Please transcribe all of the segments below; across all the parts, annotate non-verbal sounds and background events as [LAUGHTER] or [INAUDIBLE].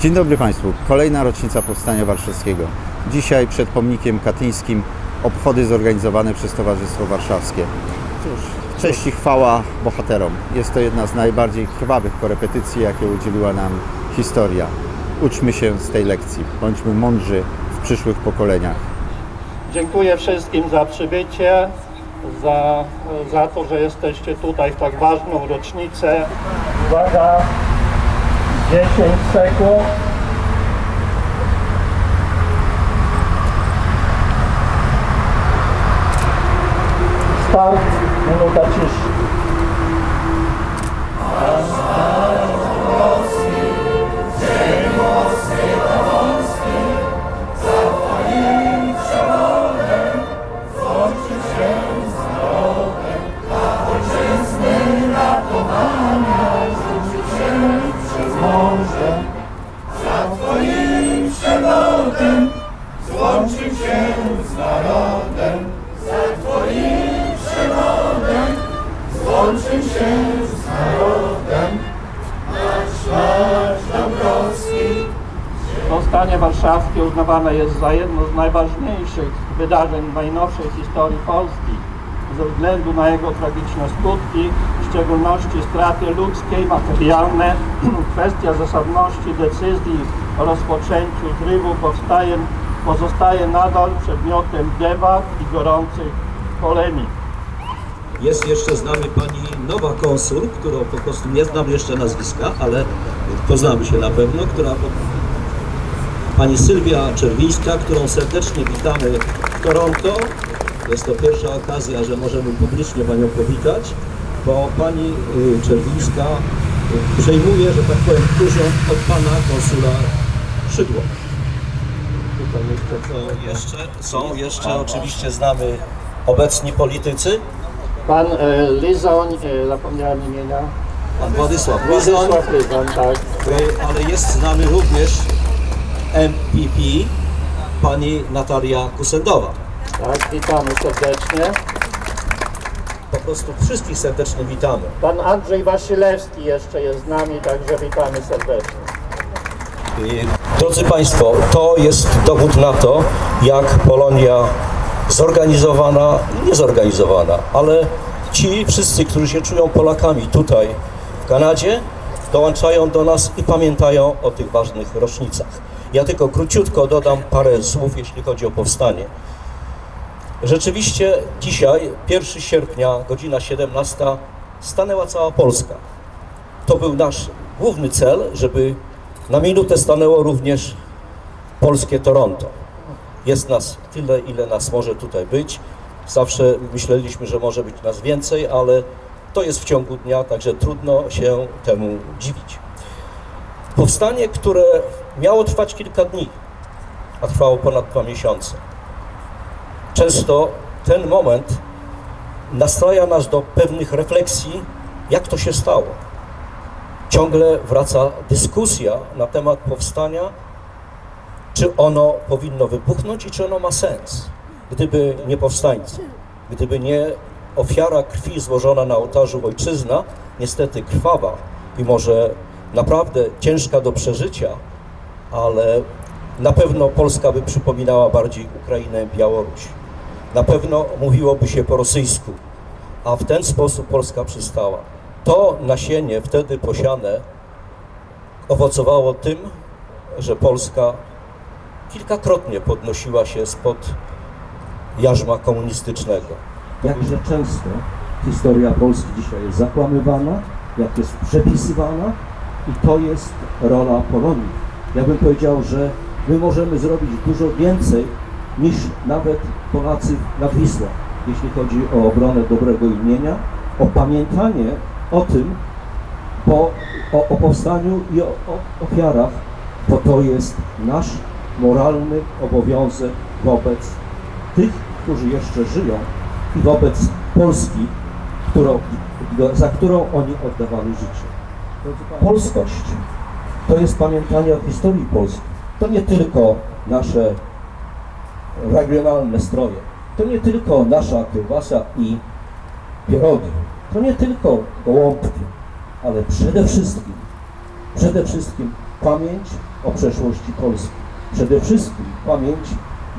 Dzień dobry Państwu. Kolejna rocznica Powstania Warszawskiego. Dzisiaj przed pomnikiem katyńskim obchody zorganizowane przez Towarzystwo Warszawskie. Cóż, cześć i chwała bohaterom. Jest to jedna z najbardziej krwawych korepetycji, jakie udzieliła nam historia. Uczmy się z tej lekcji. Bądźmy mądrzy w przyszłych pokoleniach. Dziękuję wszystkim za przybycie, za, za to, że jesteście tutaj w tak ważną rocznicę. Uwaga, Gente, a gente sai com Start no Notatista Uznawane jest za jedno z najważniejszych wydarzeń w najnowszej historii Polski ze względu na jego tragiczne skutki, w szczególności straty ludzkie i materialne. [CLEARS THROAT] Kwestia zasadności decyzji o rozpoczęciu zrywu powstaje, pozostaje nadal przedmiotem debat i gorących polemik. Jest jeszcze z nami pani nowa konsul, którą po prostu nie znam jeszcze nazwiska, ale poznamy się na pewno, która pani Sylwia Czerwińska, którą serdecznie witamy w Toronto. Jest to pierwsza okazja, że możemy publicznie panią powitać, bo pani y, Czerwińska y, przejmuje, że tak powiem, urząd od pana konsula Szydło. Jeszcze co jeszcze? Są jeszcze oczywiście znamy obecni politycy. Pan e, Lizoń, e, zapomniałem imienia. Pan Władysław Lizoń, Władysław Lizoń, tak. y, ale jest z nami również MPP, pani Natalia Kusendowa. Tak, witamy serdecznie. Po prostu wszystkich serdecznie witamy. Pan Andrzej Wasilewski jeszcze jest z nami, także witamy serdecznie. Drodzy Państwo, to jest dowód na to, jak Polonia zorganizowana, niezorganizowana, ale ci wszyscy, którzy się czują Polakami tutaj w Kanadzie, dołączają do nas i pamiętają o tych ważnych rocznicach. Ja tylko króciutko dodam parę słów, jeśli chodzi o powstanie. Rzeczywiście dzisiaj, 1 sierpnia, godzina 17, stanęła cała Polska. To był nasz główny cel, żeby na minutę stanęło również polskie Toronto. Jest nas tyle, ile nas może tutaj być. Zawsze myśleliśmy, że może być nas więcej, ale to jest w ciągu dnia, także trudno się temu dziwić. Powstanie, które miało trwać kilka dni, a trwało ponad dwa miesiące. Często ten moment nastraja nas do pewnych refleksji, jak to się stało. Ciągle wraca dyskusja na temat powstania, czy ono powinno wybuchnąć i czy ono ma sens. Gdyby nie powstańcy, gdyby nie ofiara krwi złożona na ołtarzu ojczyzna, niestety krwawa i może naprawdę ciężka do przeżycia, ale na pewno Polska by przypominała bardziej Ukrainę Białoruś. Na pewno mówiłoby się po rosyjsku, a w ten sposób Polska przystała. To nasienie wtedy posiane owocowało tym, że Polska kilkakrotnie podnosiła się spod jarzma komunistycznego. Jakże często historia Polski dzisiaj jest zakłamywana, jak jest przepisywana i to jest rola Polonii. Ja bym powiedział, że my możemy zrobić dużo więcej niż nawet Polacy nad Wisłą, jeśli chodzi o obronę dobrego imienia, o pamiętanie o tym, po, o, o powstaniu i o, o ofiarach, bo to jest nasz moralny obowiązek wobec tych, którzy jeszcze żyją i wobec Polski, którą, za którą oni oddawali życie. Polskość to jest pamiętanie o historii Polski. To nie tylko nasze regionalne stroje, to nie tylko nasza kiełbasa i pierogi, to nie tylko gołąbki, ale przede wszystkim, przede wszystkim pamięć o przeszłości Polski. Przede wszystkim pamięć,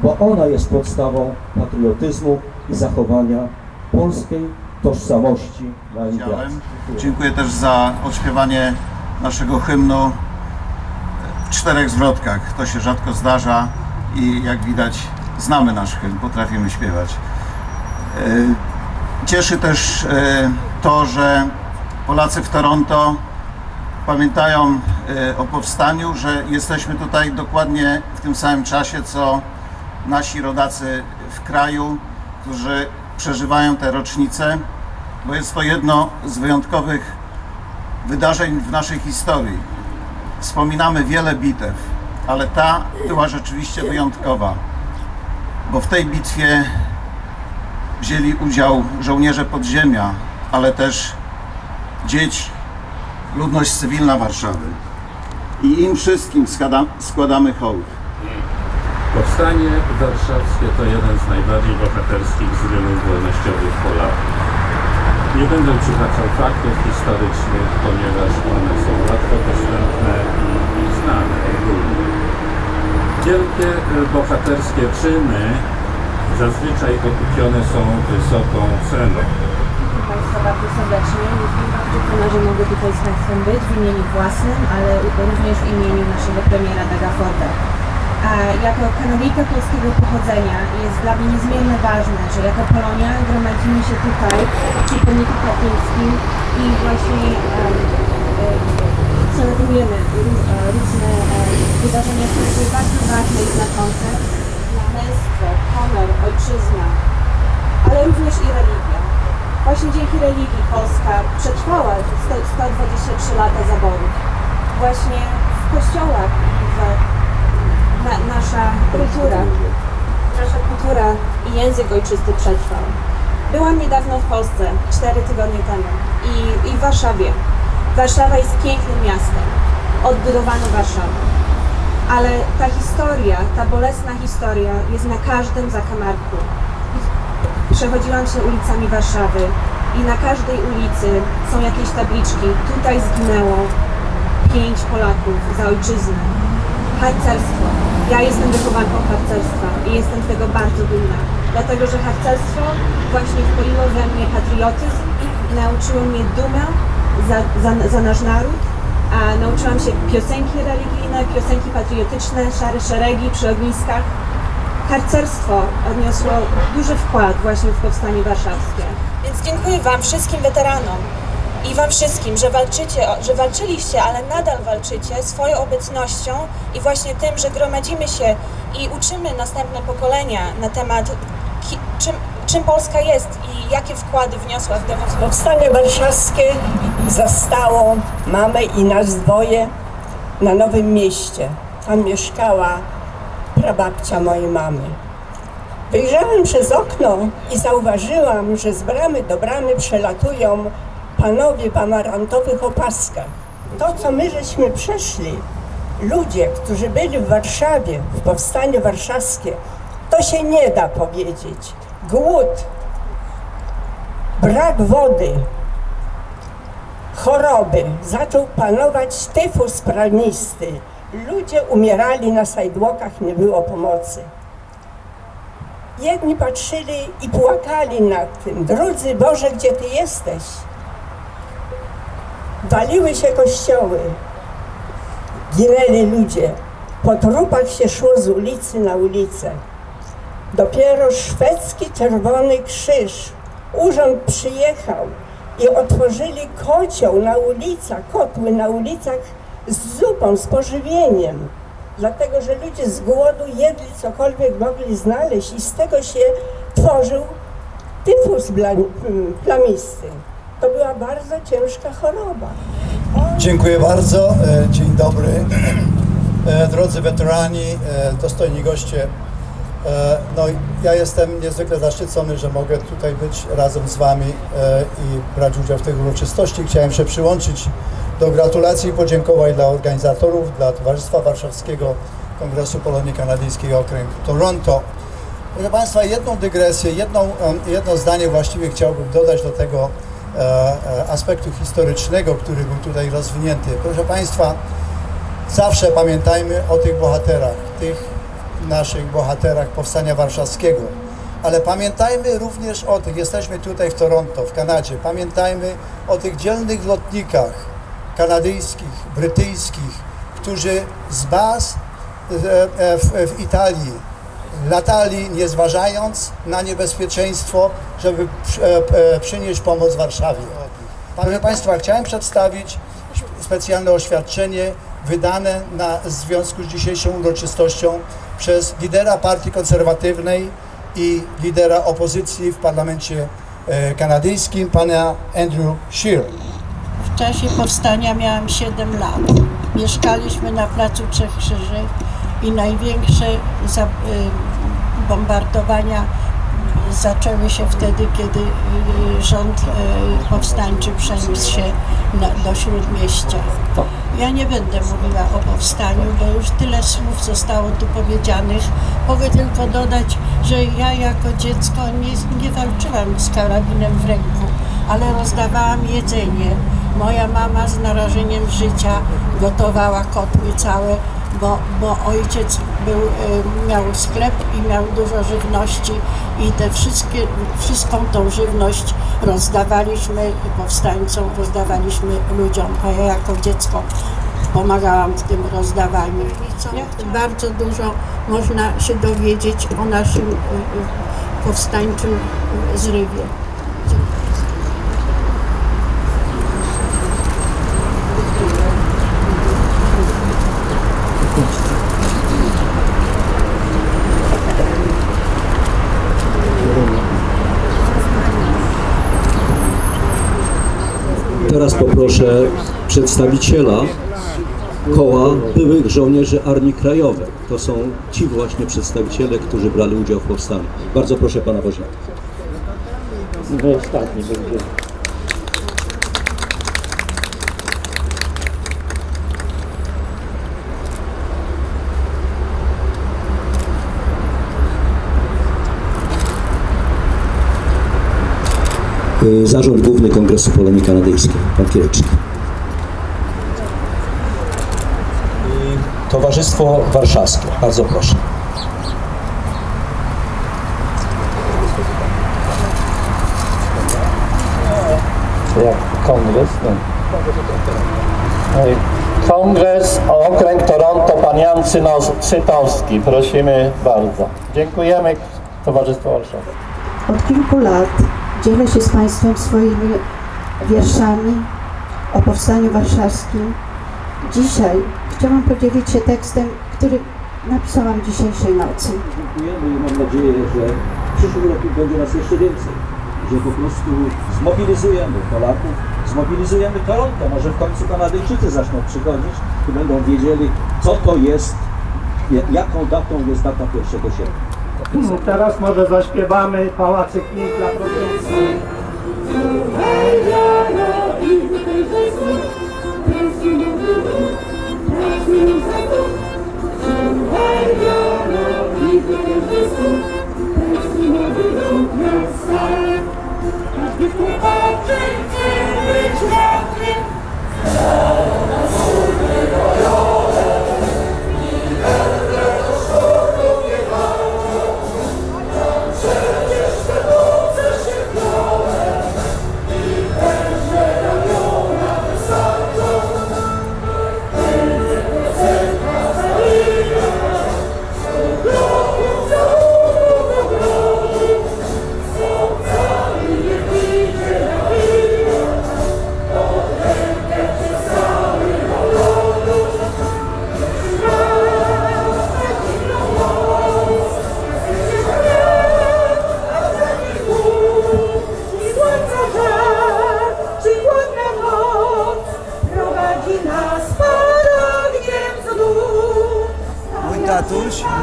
bo ona jest podstawą patriotyzmu i zachowania polskiej tożsamości na emigracji. Dziękuję też za odśpiewanie naszego hymnu czterech zwrotkach. To się rzadko zdarza i jak widać znamy nasz hymn, potrafimy śpiewać. E, Cieszy też e, to, że Polacy w Toronto pamiętają e, o powstaniu, że jesteśmy tutaj dokładnie w tym samym czasie, co nasi rodacy w kraju, którzy przeżywają te rocznice, bo jest to jedno z wyjątkowych wydarzeń w naszej historii. Wspominamy wiele bitew, ale ta była rzeczywiście wyjątkowa, bo w tej bitwie wzięli udział żołnierze podziemia, ale też dzieci, ludność cywilna Warszawy. I im wszystkim składa, składamy hołd. Powstanie warszawskie to jeden z najbardziej bohaterskich zrywów wolnościowych Polaków. Nie będę przytaczał faktów historycznych, ponieważ one są łatwo dostępne i, i znane ogólnie. Wielkie e, bohaterskie czyny zazwyczaj okupione są wysoką ceną. Witam Państwa bardzo serdecznie. Jestem bardzo dumna, że mogę tutaj z Państwem być w imieniu własnym, ale również w imieniu naszego premiera Daga Forda. A jako Kanadyjka polskiego pochodzenia jest dla mnie niezmiernie ważne, że jako Polonia gromadzimy się tutaj przy pomniku katyńskim i właśnie um, um, celebrujemy e, różne wydarzenia, które są bardzo ważne i znaczące dla męstwo, honor, ojczyzna, ale również i religia. Właśnie dzięki religii Polska przetrwała 100 123 lata zaborów. Właśnie w kościołach w, na, nasza kultura, nasza kultura i język ojczysty przetrwał. Byłam niedawno w Polsce, 4 tygodnie temu i, i w Warszawie. Warszawa jest pięknym miastem. Odbudowano Warszawę. Ale ta historia, ta bolesna historia jest na każdym zakamarku. Przechodziłam się ulicami Warszawy i na każdej ulicy są jakieś tabliczki. Tutaj zginęło pięć Polaków za ojczyznę. Harcerstwo. Ja jestem wychowanką harcerstwa i jestem z tego bardzo dumna. Dlatego, że harcerstwo właśnie wpoiło we mnie patriotyzm, nauczyło mnie dumę za, za, za nasz naród, a nauczyłam się piosenki religijne, piosenki patriotyczne, szare szeregi przy ogniskach. Harcerstwo odniosło duży wkład właśnie w powstanie warszawskie. Więc dziękuję Wam wszystkim weteranom i Wam wszystkim, że walczycie, że walczyliście, ale nadal walczycie swoją obecnością i właśnie tym, że gromadzimy się i uczymy następne pokolenia na temat czym, czym Polska jest i jakie wkłady wniosła w demokrację. Powstanie Warszawskie zastało mamę i nas dwoje na Nowym Mieście. Tam mieszkała prababcia mojej mamy. Wyjrzałem przez okno i zauważyłam, że z bramy do bramy przelatują panowie w amarantowych opaskach. To, co my żeśmy przeszli, ludzie, którzy byli w Warszawie, w Powstaniu Warszawskie, to się nie da powiedzieć. Głód, brak wody, choroby, zaczął panować tyfus plamnisty. Ludzie umierali na sajdłokach, nie było pomocy. Jedni patrzyli i płakali nad tym. Drudzy, Boże, gdzie Ty jesteś? Waliły się kościoły, ginęli ludzie. Po trupach się szło z ulicy na ulicę. Dopiero szwedzki Czerwony Krzyż, urząd przyjechał i otworzyli kocioł na ulicach, kotły na ulicach z zupą, z pożywieniem. Dlatego, że ludzie z głodu jedli cokolwiek mogli znaleźć i z tego się tworzył tyfus bla- plamisty. To była bardzo ciężka choroba. Dziękuję bardzo. E, Dzień dobry. E, Drodzy weterani, e, dostojni goście. E, No, ja jestem niezwykle zaszczycony, że mogę tutaj być razem z Wami e, i brać udział w tej uroczystości. Chciałem się przyłączyć do gratulacji i podziękowań dla organizatorów, dla Towarzystwa Warszawskiego Kongresu Polonii Kanadyjskiej Okręg Toronto. Proszę Państwa, jedną dygresję, jedną, jedno zdanie właściwie chciałbym dodać do tego e, aspektu historycznego, który był tutaj rozwinięty. Proszę Państwa, zawsze pamiętajmy o tych bohaterach, tych naszych bohaterach Powstania Warszawskiego. Ale pamiętajmy również o tych, jesteśmy tutaj w Toronto, w Kanadzie, pamiętajmy o tych dzielnych lotnikach kanadyjskich, brytyjskich, którzy z baz e, e, w, w Italii latali nie zważając na niebezpieczeństwo, żeby e, przynieść pomoc Warszawie. Proszę Państwa, chciałem przedstawić specjalne oświadczenie wydane na w związku z dzisiejszą uroczystością przez lidera partii konserwatywnej i lidera opozycji w parlamencie e, kanadyjskim, pana Andrew Scheer. W czasie powstania miałam 7 lat. Mieszkaliśmy na Placu Trzech Krzyży i największe za, y, bombardowania zaczęły się wtedy, kiedy y, rząd y, powstańczy przeniósł się na, do Śródmieścia. Ja nie będę mówiła o powstaniu, bo już tyle słów zostało tu powiedzianych. Mogę tylko dodać, że ja jako dziecko nie, nie walczyłam z karabinem w ręku, ale rozdawałam jedzenie. Moja mama z narażeniem życia gotowała kotły całe, bo, bo ojciec był, y, miał sklep i miał dużo żywności i te wszystkie, wszystką tą żywność rozdawaliśmy powstańcom, rozdawaliśmy ludziom, a ja jako dziecko pomagałam w tym rozdawaniu. I co? Bardzo dużo można się dowiedzieć o naszym y, y, powstańczym zrywie. Teraz poproszę przedstawiciela koła byłych żołnierzy Armii Krajowej. To są ci właśnie przedstawiciele, którzy brali udział w powstaniu. Bardzo proszę pana Woźniaka. Wy ostatni będzie. Zarząd Główny Kongresu Polonii Kanadyjskiej, pan Kierecznik. Y, Towarzystwo Warszawskie, bardzo proszę. Jak kongres? No. Ej, Kongres, okręg Toronto, pan Jan Cytowski. Prosimy bardzo. Dziękujemy Towarzystwo Warszawy. Od kilku lat dzielę się z Państwem swoimi wierszami o Powstaniu Warszawskim. Dzisiaj chciałam podzielić się tekstem, który napisałam dzisiejszej nocy. Dziękujemy i mam nadzieję, że w przyszłym roku będzie nas jeszcze więcej. Że po prostu zmobilizujemy Polaków, zmobilizujemy Toronto. Może w końcu Kanadyjczycy zaczną przychodzić i będą wiedzieli, co to jest, ja- jaką datą jest data 1 sierpnia. Teraz może zaśpiewamy Pałacyk dla protestów.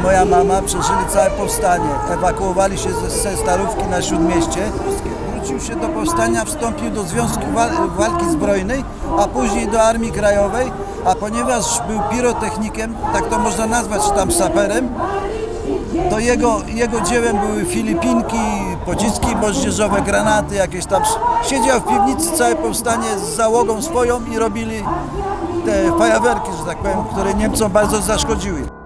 Moja mama przeżyli całe powstanie. Ewakuowali się ze, ze Starówki na Śródmieście. Wrócił się do powstania, wstąpił do Związku Wal- Walki Zbrojnej, a później do Armii Krajowej. A ponieważ był pirotechnikiem, tak to można nazwać, tam saperem, to jego, jego dziełem były Filipinki, pociski moździerzowe, granaty jakieś tam. Siedział w piwnicy całe powstanie z załogą swoją i robili te fajerwerki, że tak powiem, które Niemcom bardzo zaszkodziły.